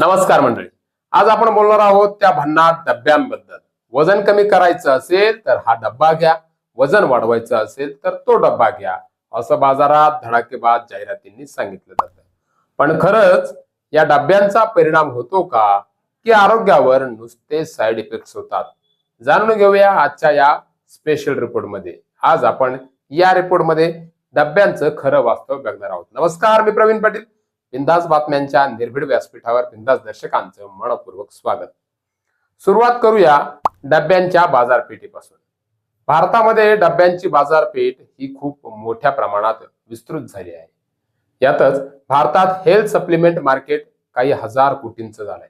नमस्कार मंडळी. आज आपण बोलणार आहोत त्या भन्नाट डब्यांबद्दल. वजन कमी करायचं असेल तर हा डब्बा घ्या. वजन वाढवायचं असेल तर तो डब्बा घ्या. असं बाजारात धडाकेबाज जाहिरातींनी सांगितलं जातं. पण खरंच या डब्यांचा परिणाम होतो का? की आरोग्यावर नुसते साईड इफेक्ट्स होतात. जाणून घेऊया आजच्या या स्पेशल रिपोर्टमध्ये आज आपण या रिपोर्टमध्ये डब्यांचं खरं वास्तव बघणार आहोत. नमस्कार मी प्रवीण पाटील. बिंदास बातम्यांच्या निर्भीड व्यासपीठावर बिंदास दर्शकांचं मनपूर्वक स्वागत. सुरुवात करूया डब्यांच्या बाजारपेठेपासून. भारतामध्ये डब्यांची बाजारपेठ ही खूप मोठ्या प्रमाणात विस्तृत झाली आहे. यातच भारतात हेल्थ सप्लिमेंट मार्केट काही हजार कोटींचं झालंय.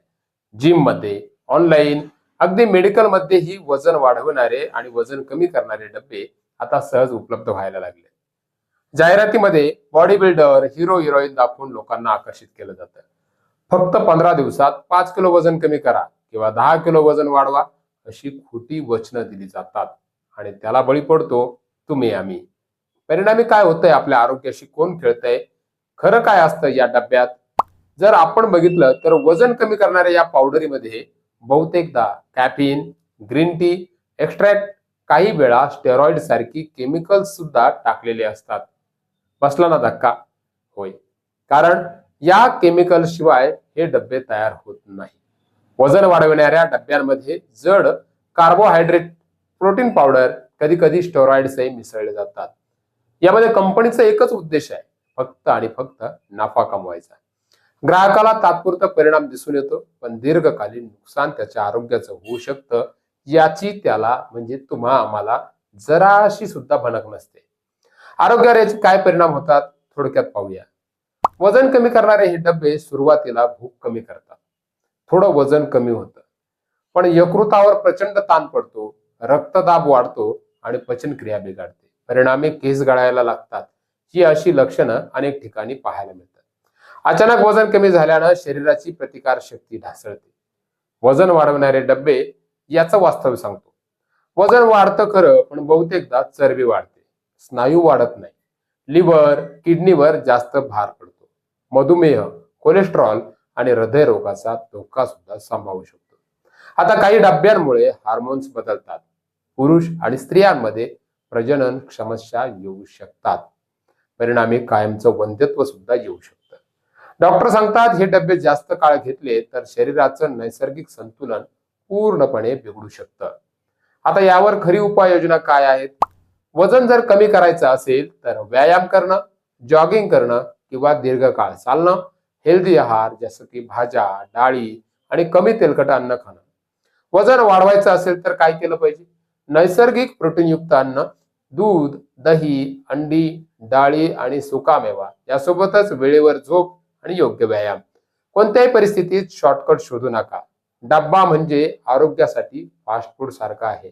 जिममध्ये ऑनलाईन अगदी मेडिकल मध्येही वजन वाढवणारे आणि वजन कमी करणारे डबे आता सहज उपलब्ध व्हायला लागले. जाहिरातीमध्ये बॉडी बिल्डर हिरो हिरोईन दाखवून लोकांना आकर्षित केलं जातं. फक्त पंधरा दिवसात पाच किलो वजन कमी करा किंवा दहा किलो वजन वाढवा अशी खोटी वचनं दिली जातात. आणि त्याला बळी पडतो तुम्ही आम्ही. परिणामी काय होतंय? आपल्या आरोग्याशी कोण खेळतंय? खरं काय असतं या डब्यात? जर आपण बघितलं तर वजन कमी करणाऱ्या या पावडरीमध्ये बहुतेकदा कॅफिन ग्रीन टी एक्स्ट्रॅक्ट काही वेळा स्टेरॉइड सारखी केमिकल्स सुद्धा टाकलेले असतात. बसला ना धक्का. होय. कारण या केमिकल शिवाय हे डबे तयार होत नाही. वजन वाढविणाऱ्या डब्यांमध्ये जड कार्बोहायड्रेट प्रोटीन पावडर कधी कधी स्टेरॉइड्सही मिसळले जातात. यामध्ये कंपनीचा एकच उद्देश आहे. फक्त आणि फक्त नफा कमवायचा. ग्राहकाला तात्पुरता परिणाम दिसून येतो पण दीर्घकालीन नुकसान त्याच्या आरोग्याचं होऊ शकतं याची त्याला म्हणजे तुम्हा आम्हाला जराशी सुद्धा भनक नसते. आरोग्यावर याचे काय परिणाम होतात थोडक्यात पाहूया. वजन कमी करणारे हे डबे सुरुवातीला भूक कमी करतात. थोडं वजन कमी होतं. पण यकृतावर प्रचंड ताण पडतो रक्तदाब वाढतो आणि पचनक्रिया बिघडते. परिणामी केस गळायला लागतात ही अशी लक्षणं अनेक ठिकाणी पाहायला मिळतात. अचानक वजन कमी झाल्यानं शरीराची प्रतिकार शक्ती ढासळते. वजन वाढवणारे डब्बे याचं वास्तव सांगतो. वजन वाढतं खरं पण बहुतेकदा चरबी वाढते. स्नायू वाढत नाही. लिव्हर किडनीवर जास्त भार पडतो. मधुमेह कोलेस्ट्रॉल आणि हृदयरोगाचा धोका सुद्धा सांभाळू शकतो. आता काही डब्यांमुळे हार्मोन्स बदलतात. पुरुष आणि स्त्रियांमध्ये प्रजनन समस्या येऊ शकतात. परिणामी कायमचं वंध्यत्व सुद्धा येऊ शकतं. डॉक्टर सांगतात हे डबे जास्त काळ घेतले तर शरीराचं नैसर्गिक संतुलन पूर्णपणे बिघडू शकतं. आता यावर खरी उपाययोजना काय आहेत? वजन जर कमी करायचं असेल तर व्यायाम करणं जॉगिंग करणं किंवा दीर्घकाळ चालणं हेल्दी आहार जसं की भाज्या डाळी आणि कमी तेलकट अन्न खाणं. वजन वाढवायचं असेल तर काय केलं पाहिजे? नैसर्गिक प्रोटीनयुक्त अन्न दूध दही अंडी डाळी आणि सुकामेवा यासोबतच वेळेवर झोप आणि योग्य व्यायाम. कोणत्याही परिस्थितीत शॉर्टकट शोधू नका. डब्बा म्हणजे आरोग्यासाठी फास्ट फूड सारखा आहे.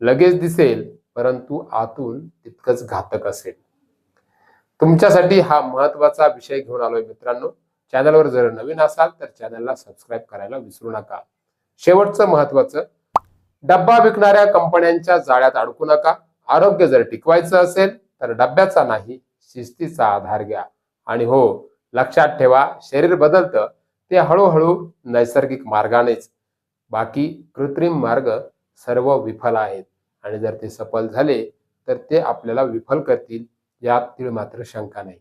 लगेच दिसेल परंतु आतून तितकंच घातक असेल. तुमच्यासाठी हा महत्त्वाचा विषय घेऊन आलोय मित्रांनो. चॅनलवर जर नवीन असाल तर चॅनलला सबस्क्राईब करायला विसरू नका. शेवटचं महत्वाचं डब्बा विकणाऱ्या कंपन्यांच्या जाळ्यात अडकू नका. आरोग्य जर टिकवायचं असेल तर डब्याचा नाही शिस्तीचा आधार घ्या. आणि हो लक्षात ठेवा शरीर बदलतं ते हळूहळू नैसर्गिक मार्गानेच. बाकी कृत्रिम मार्ग सर्व विफल आहेत. आणि जर ते सफल झाले तर ते आपल्याला विफल करतील यात तीळ मात्र शंका नाही.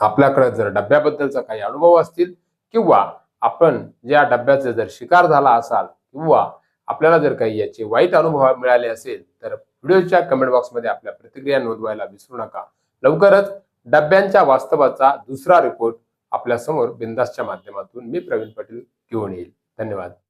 आपल्याकडे जर डब्याबद्दलचा काही अनुभव असतील किंवा आपण ज्या डब्याचा जर शिकार झाला असाल किंवा आपल्याला जर काही याचे वाईट अनुभव मिळाले असेल तर व्हिडिओच्या कमेंट बॉक्समध्ये आपल्या प्रतिक्रिया नोंदवायला विसरू नका. लवकरच डब्यांच्या वास्तवाचा दुसरा रिपोर्ट आपल्यासमोर बिंदासच्या माध्यमातून मी प्रवीण पाटील घेऊन येईल. धन्यवाद.